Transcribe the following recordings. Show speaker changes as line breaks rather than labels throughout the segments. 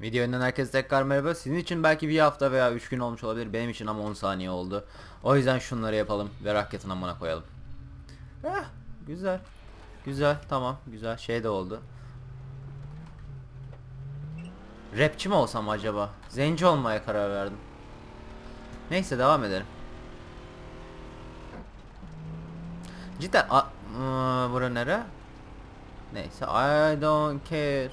Video önünden herkese tekrar merhaba. Sizin için belki bir hafta veya 3 gün olmuş olabilir. Benim için ama 10 saniye oldu. O yüzden şunları yapalım ve raketin amına koyalım. Eh, güzel. Güzel, tamam, güzel. Şey de oldu. Rapçi mi olsam acaba? Zenci olmaya karar verdim. Neyse devam edelim. Cidden a- Iı, bura nere? Neyse I don't care.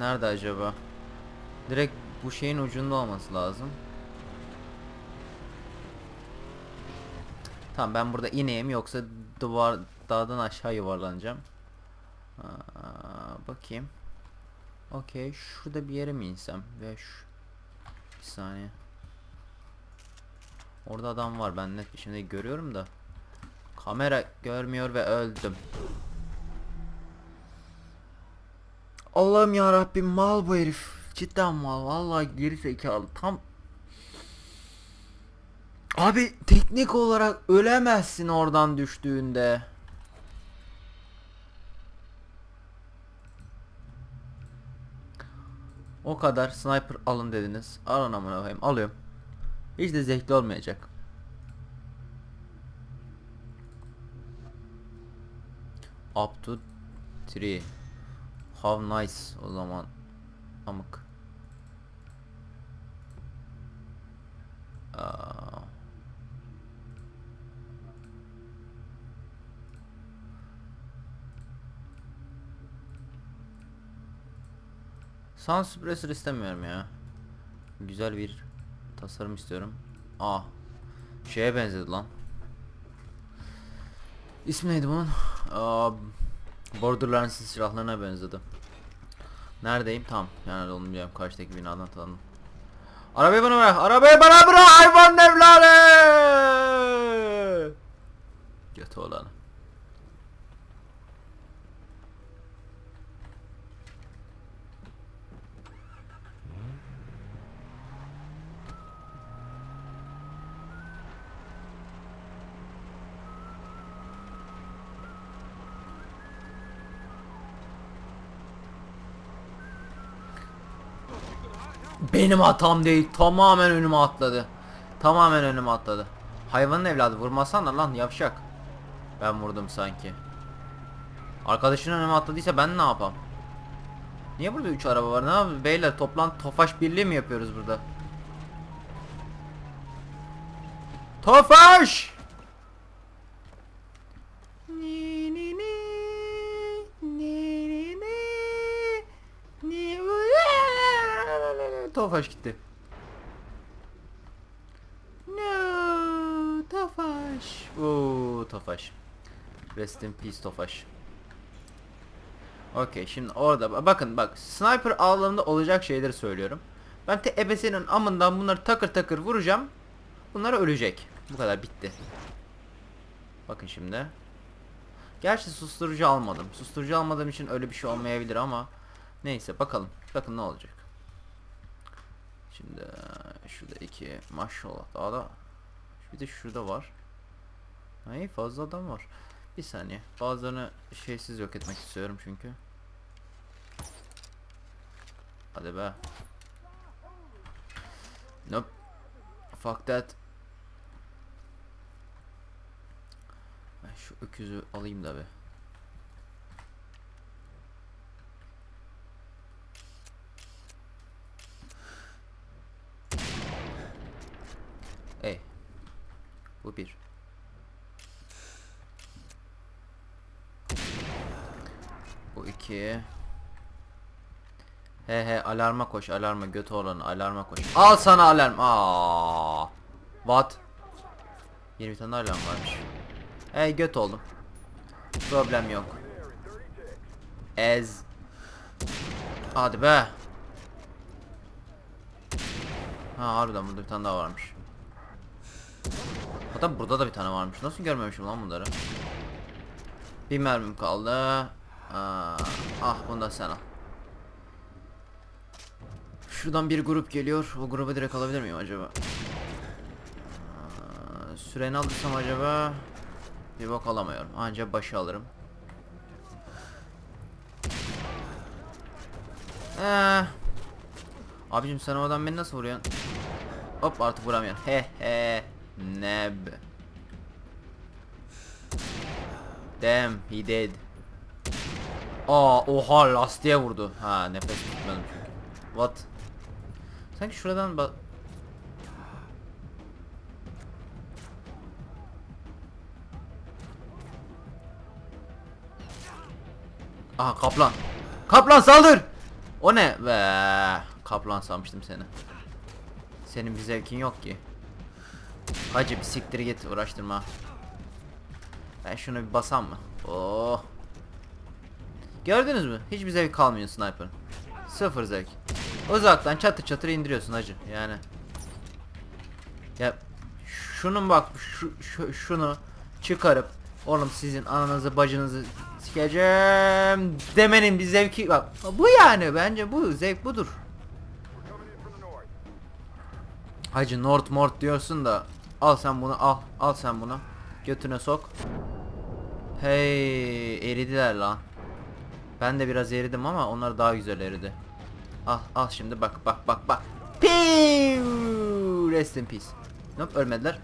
Nerede acaba? Direkt bu şeyin ucunda olması lazım. Tamam ben burada ineyim yoksa duvar dağdan aşağı yuvarlanacağım. Aa, bakayım. Okey şurada bir yere mi insem ve şu bir saniye. Orada adam var ben net bir şimdi görüyorum da. Kamera görmüyor ve öldüm. Allah'ım ya Rabbim mal bu herif. Cidden mal. Vallahi geri zekalı. Tam Abi teknik olarak ölemezsin oradan düştüğünde. O kadar sniper alın dediniz. Alın amına koyayım. Alıyorum. Hiç de zevkli olmayacak. Up to 3 How nice o zaman Amık Aa. Suppressor istemiyorum ya. Güzel bir tasarım istiyorum. Aa. Şeye benzedi lan. İsmi neydi bunun? Aa, Borderlands'ın silahlarına benzedi. Neredeyim? Tam. Yani onu biliyorum. Karşıdaki binadan tanıdım. Arabayı bana bırak. Arabayı bana bırak. Hayvan evladı. Kötü olan. Benim hatam değil. Tamamen önüme atladı. Tamamen önüme atladı. Hayvanın evladı vurmasana lan yavşak. Ben vurdum sanki. Arkadaşın önüme atladıysa ben ne yapam? Niye burada 3 araba var? Ne yapıyoruz beyler? Toplan Tofaş birliği mi yapıyoruz burada? Tofaş! Tofaş gitti. No, Tofaş. Oo, Tofaş. Rest in peace Tofaş. Okey şimdi orada bakın bak sniper ağlarında olacak şeyleri söylüyorum. Ben te ebesinin amından bunları takır takır vuracağım. Bunlar ölecek. Bu kadar bitti. Bakın şimdi. Gerçi susturucu almadım. Susturucu almadığım için öyle bir şey olmayabilir ama neyse bakalım. Bakın ne olacak. Şimdi şurada iki maşallah daha da bir de şurada var. Ay fazla adam var. Bir saniye. Bazılarını şeysiz yok etmek istiyorum çünkü. Hadi be. Nope. Fuck that. Ben şu öküzü alayım da be. Bu bir. Bu iki. He he alarma koş alarma götü olanı alarma koş. Al sana alarm. Aa. What? Yeni bir tane daha alarm varmış. Hey göt oldum. Problem yok. Ez. Hadi be. Ha harbiden burada bir tane daha varmış. Hatta burada da bir tane varmış. Nasıl görmemişim lan bunları? Bir mermim kaldı. Aa, ah bunu da sen al. Şuradan bir grup geliyor. O grubu direkt alabilir miyim acaba? Aa, süreni alırsam acaba? Bir bak alamıyorum. Anca başı alırım. Ee. Abicim sen o adam beni nasıl vuruyorsun? Hop artık vuramıyorsun. He he. Neb. Damn he dead. Aa oha lastiğe vurdu. Ha nefes tutmadım çünkü. What? Sanki şuradan bak. Aha kaplan. Kaplan saldır. O ne? Be kaplan sanmıştım seni. Senin bir zevkin yok ki. Hacı bir siktir git uğraştırma. Ben şunu bir basam mı? Oh. Gördünüz mü? Hiçbir zevk kalmıyor sniper'ın. Sıfır zevk. Uzaktan çatır çatır indiriyorsun hacı. Yani. Ya şunun bak şu, şu şunu çıkarıp oğlum sizin ananızı bacınızı sikeceğim demenin bir zevki bak. Bu yani bence bu zevk budur. Hacı North Mort diyorsun da al sen bunu al al sen bunu götüne sok. Hey eridiler lan. Ben de biraz eridim ama onlar daha güzel eridi. Al al şimdi bak bak bak bak. Piu! Rest in peace. Nope ölmediler.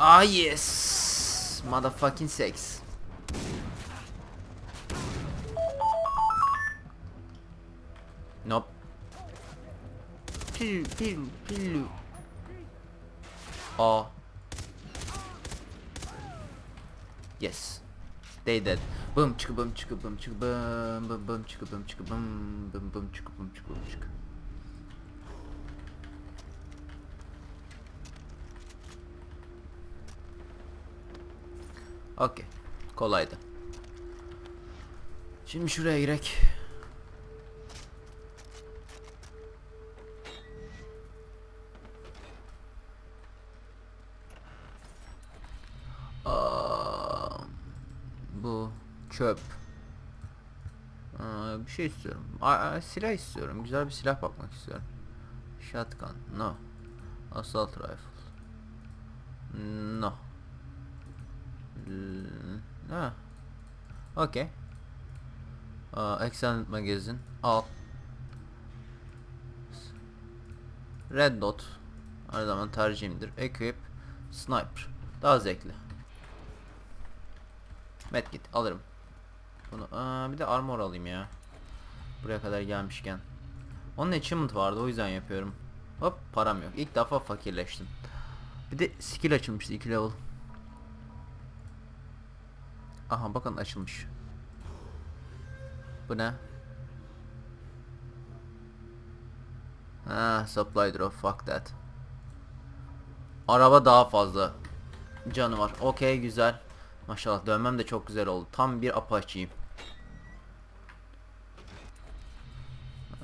Ah yes. Motherfucking sex. Piu piu piu. Aa. Yes. They dead. Bum çıkı bum çıkı bum çıkı bum bum bum çıkı bum çıkı bum bum bum çıkı bum çıkı bum çıkı. Okey. Kolaydı. Şimdi şuraya girek. Şey istiyorum. Aa, silah istiyorum. Güzel bir silah bakmak istiyorum. Shotgun. No. Assault rifle. No. Ha. Okay. Aa, Excellent Magazine. Al. Red Dot. Her zaman tercihimdir. Equip. Sniper. Daha zevkli. Medkit alırım. Bunu aa, bir de armor alayım ya. Buraya kadar gelmişken. Onun achievement vardı o yüzden yapıyorum. Hop param yok. İlk defa fakirleştim. Bir de skill açılmıştı 2 level. Aha bakın açılmış. Bu ne? Ha supply drop fuck that. Araba daha fazla canı var. Okey güzel. Maşallah dönmem de çok güzel oldu. Tam bir apaçıyım.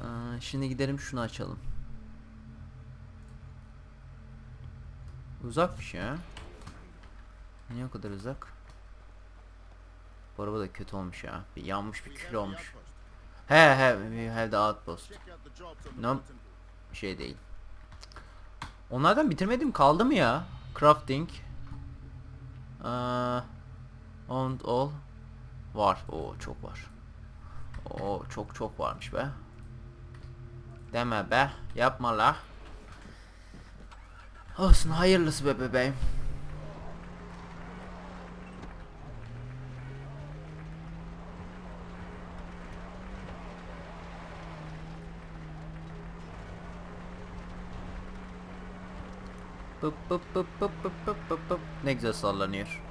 Aa, şimdi gidelim şunu açalım. Uzakmış ya. Niye o kadar uzak? Bu araba da kötü olmuş ya. Bir yanmış bir kül olmuş. He he we have the outpost. No şey değil. Onlardan bitirmedim kaldı mı ya? Crafting. Aa, on all var. O çok var. O çok çok varmış be. Deme be. Yapma la. Olsun hayırlısı be bebeğim. Pıp pıp pıp pıp pıp pıp pıp pıp. Ne güzel sallanıyor.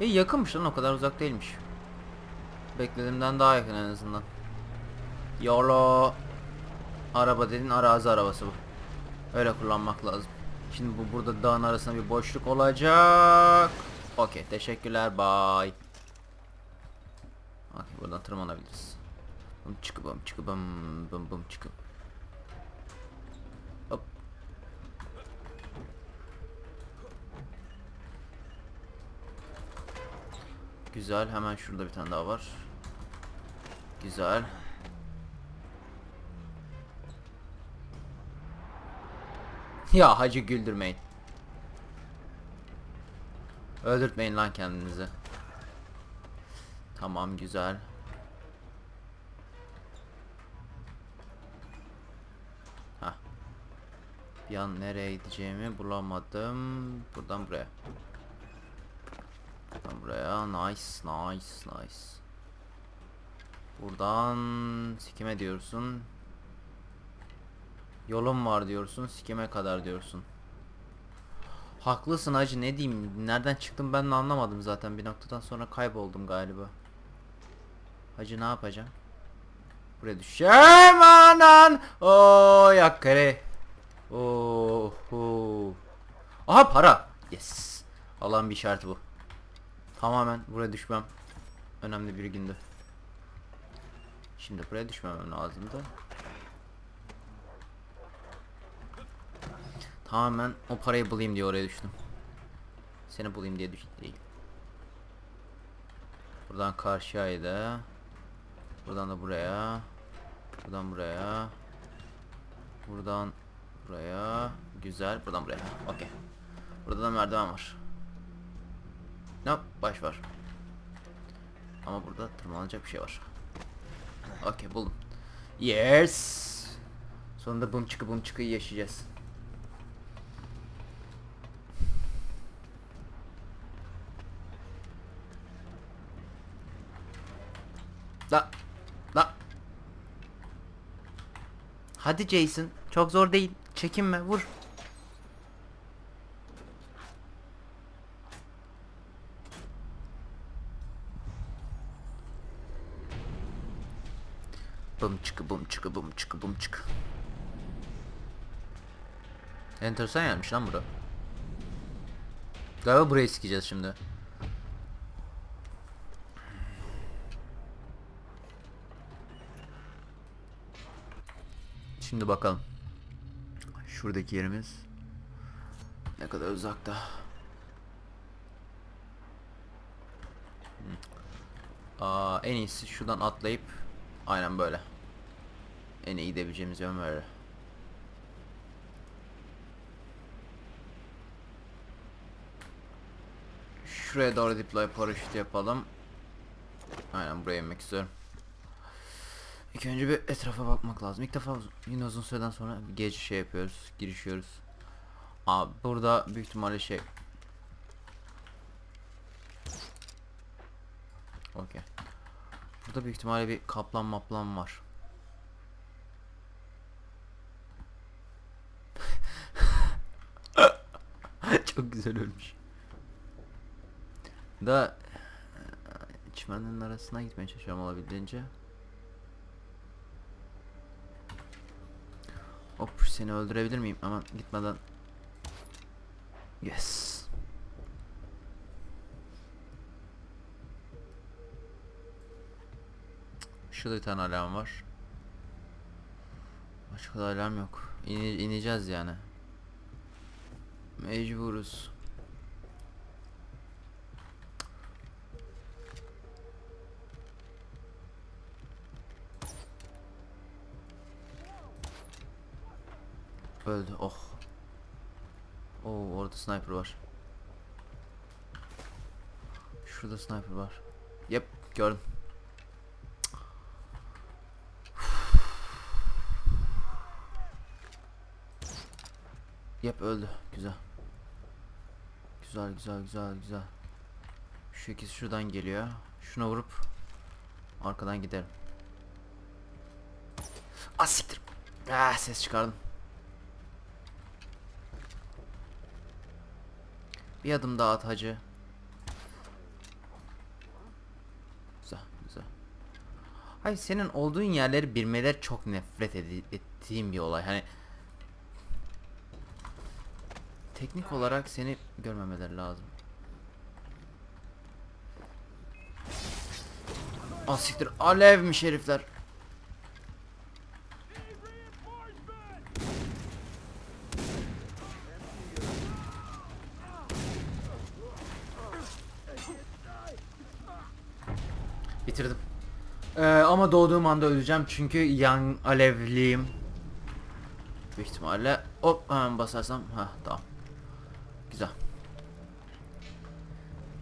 İyi yakınmış lan o kadar uzak değilmiş. Beklediğimden daha yakın en azından. Yolo. Araba dedin arazi arabası bu. Öyle kullanmak lazım. Şimdi bu burada dağın arasında bir boşluk olacak. Okey teşekkürler bye. Okey buradan tırmanabiliriz. Bum çıkı bum çıkı bum bum bum çıkı. Hop. Güzel hemen şurada bir tane daha var. Güzel. Ya hacı güldürmeyin. Öldürtmeyin lan kendinizi. Tamam güzel. Hah. Bir an nereye gideceğimi bulamadım. Buradan buraya. Buradan buraya. Nice, nice, nice. Buradan sikime diyorsun. Yolum var diyorsun. Sikime kadar diyorsun. Haklısın hacı ne diyeyim. Nereden çıktım ben de anlamadım zaten. Bir noktadan sonra kayboldum galiba. Hacı ne yapacağım? Buraya düşeceğim anan. Oo yakkare. Oo. oo. Aha para. Yes. Allah'ın bir işareti bu. Tamamen buraya düşmem. Önemli bir gündü. Şimdi buraya düşmemem lazımdı. Tamamen o parayı bulayım diye oraya düştüm. Seni bulayım diye düş değil. Buradan karşıyaydı. Buradan da buraya. Buradan buraya. Buradan buraya. Güzel. Buradan buraya. Okey. Burada da merdiven var. Ne baş var. Ama burada tırmanacak bir şey var. Okey buldum. Yes. Sonunda bum çıkı bum çıkı yaşayacağız. La. La. Hadi Jason. Çok zor değil. Çekinme. Vur. Bum çıkı bum çıkı bum çıkı bum çıkı. Enteresan gelmiş lan bura. Galiba burayı sikeceğiz şimdi. Şimdi bakalım. Şuradaki yerimiz ne kadar uzakta. Aa, en iyisi şuradan atlayıp aynen böyle. En iyi gidebileceğimiz yön böyle. Şuraya doğru deploy paraşüt yapalım. Aynen buraya inmek istiyorum. İlk önce bir etrafa bakmak lazım. İlk defa yine uzun süreden sonra bir gece şey yapıyoruz, girişiyoruz. Abi burada büyük ihtimalle şey. Okey. Burada büyük ihtimalle bir kaplan maplan var. Çok güzel ölmüş. Da e, çimenlerin arasına gitmeye çalışıyorum olabildiğince. Hop seni öldürebilir miyim? Ama gitmeden. Yes. Şurada bir tane alarm var. Başka da alarm yok. İne, ineceğiz yani. Mecburuz. Öldü. Oh. Oo orada sniper var. Şurada sniper var. Yep gördüm. Yep öldü. Güzel. Güzel güzel güzel güzel. Şu ikisi şuradan geliyor. Şuna vurup arkadan giderim. Ah siktir. Ah ses çıkardım. Bir adım daha at hacı. Güzel güzel. Hayır senin olduğun yerleri bilmeler çok nefret ettiğim bir olay. Hani teknik olarak seni görmemeleri lazım. Ah siktir alevmiş herifler. Bitirdim. Ee, ama doğduğum anda öleceğim çünkü yan alevliyim. Büyük ihtimalle hop hemen basarsam ha tamam. Güzel.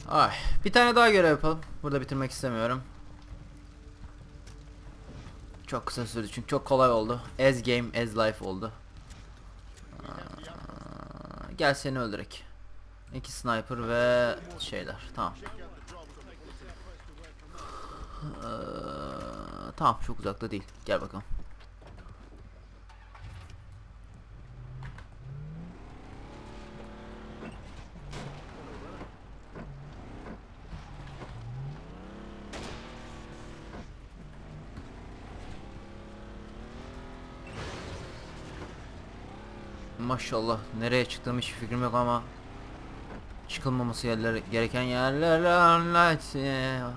Ay, bir tane daha görev yapalım. Burada bitirmek istemiyorum. Çok kısa sürdü çünkü çok kolay oldu. As game as life oldu. Aa, gel seni öldürek. İki sniper ve şeyler. Tamam. Ee, tamam çok uzakta değil. Gel bakalım. Maşallah nereye çıktığım hiç fikrim yok ama çıkılmaması yerler gereken yerler anlatıyor.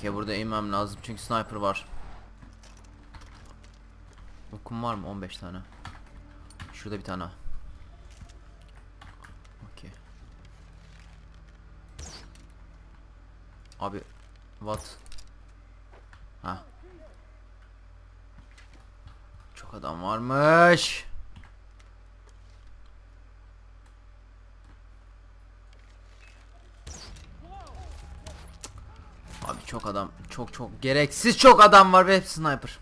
Okey burada inmem lazım çünkü sniper var. Okum var mı? 15 tane. Şurada bir tane. Okey. Abi what? Ha. Çok adam varmış. Abi çok adam, çok çok gereksiz çok adam var ve hepsi sniper.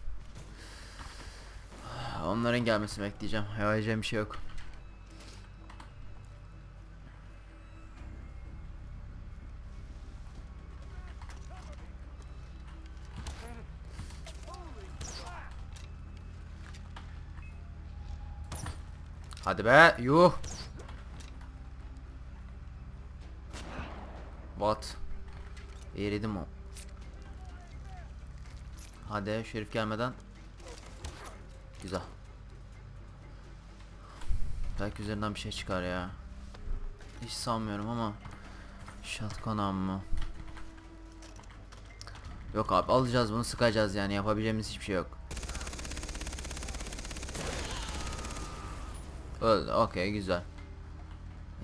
Onların gelmesini bekleyeceğim. Yapacağım bir şey yok. Hadi be, yuh. What? Eridim o. Hadi şerif gelmeden. Güzel. Belki üzerinden bir şey çıkar ya. Hiç sanmıyorum ama. Shotgun mı? Yok abi alacağız bunu sıkacağız yani yapabileceğimiz hiçbir şey yok. Öldü okey güzel.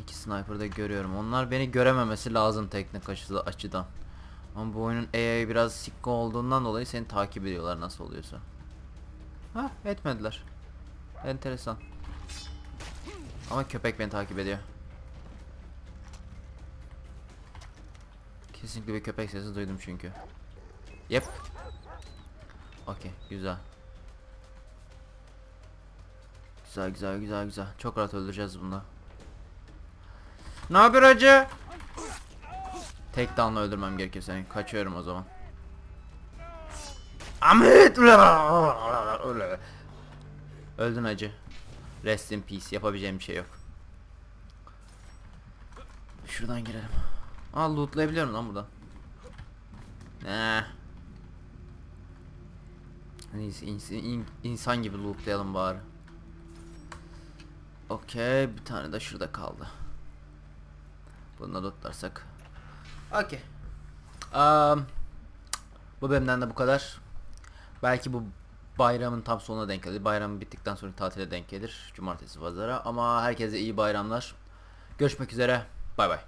İki sniper'da görüyorum. Onlar beni görememesi lazım teknik açıda, açıdan. Ama bu oyunun AI biraz sikko olduğundan dolayı seni takip ediyorlar nasıl oluyorsa. Ha etmediler. Enteresan. Ama köpek beni takip ediyor. Kesinlikle bir köpek sesi duydum çünkü. Yep. Okey güzel. Güzel güzel güzel güzel. Çok rahat öldüreceğiz bunu. Ne haber hacı? Tek down'la öldürmem gerekir seni. Kaçıyorum o zaman. Ahmet! Öldün hacı. Rest in peace. Yapabileceğim bir şey yok. Şuradan girelim. Aa lootlayabiliyorum lan buradan. Ne? İns- in- insan gibi lootlayalım bari. Okey bir tane de şurada kaldı. Bunu da lootlarsak. Okey. Um, bu bölümden de bu kadar. Belki bu bayramın tam sonuna denk gelir. Bayram bittikten sonra tatile denk gelir. Cumartesi pazara. Ama herkese iyi bayramlar. Görüşmek üzere. Bay bay.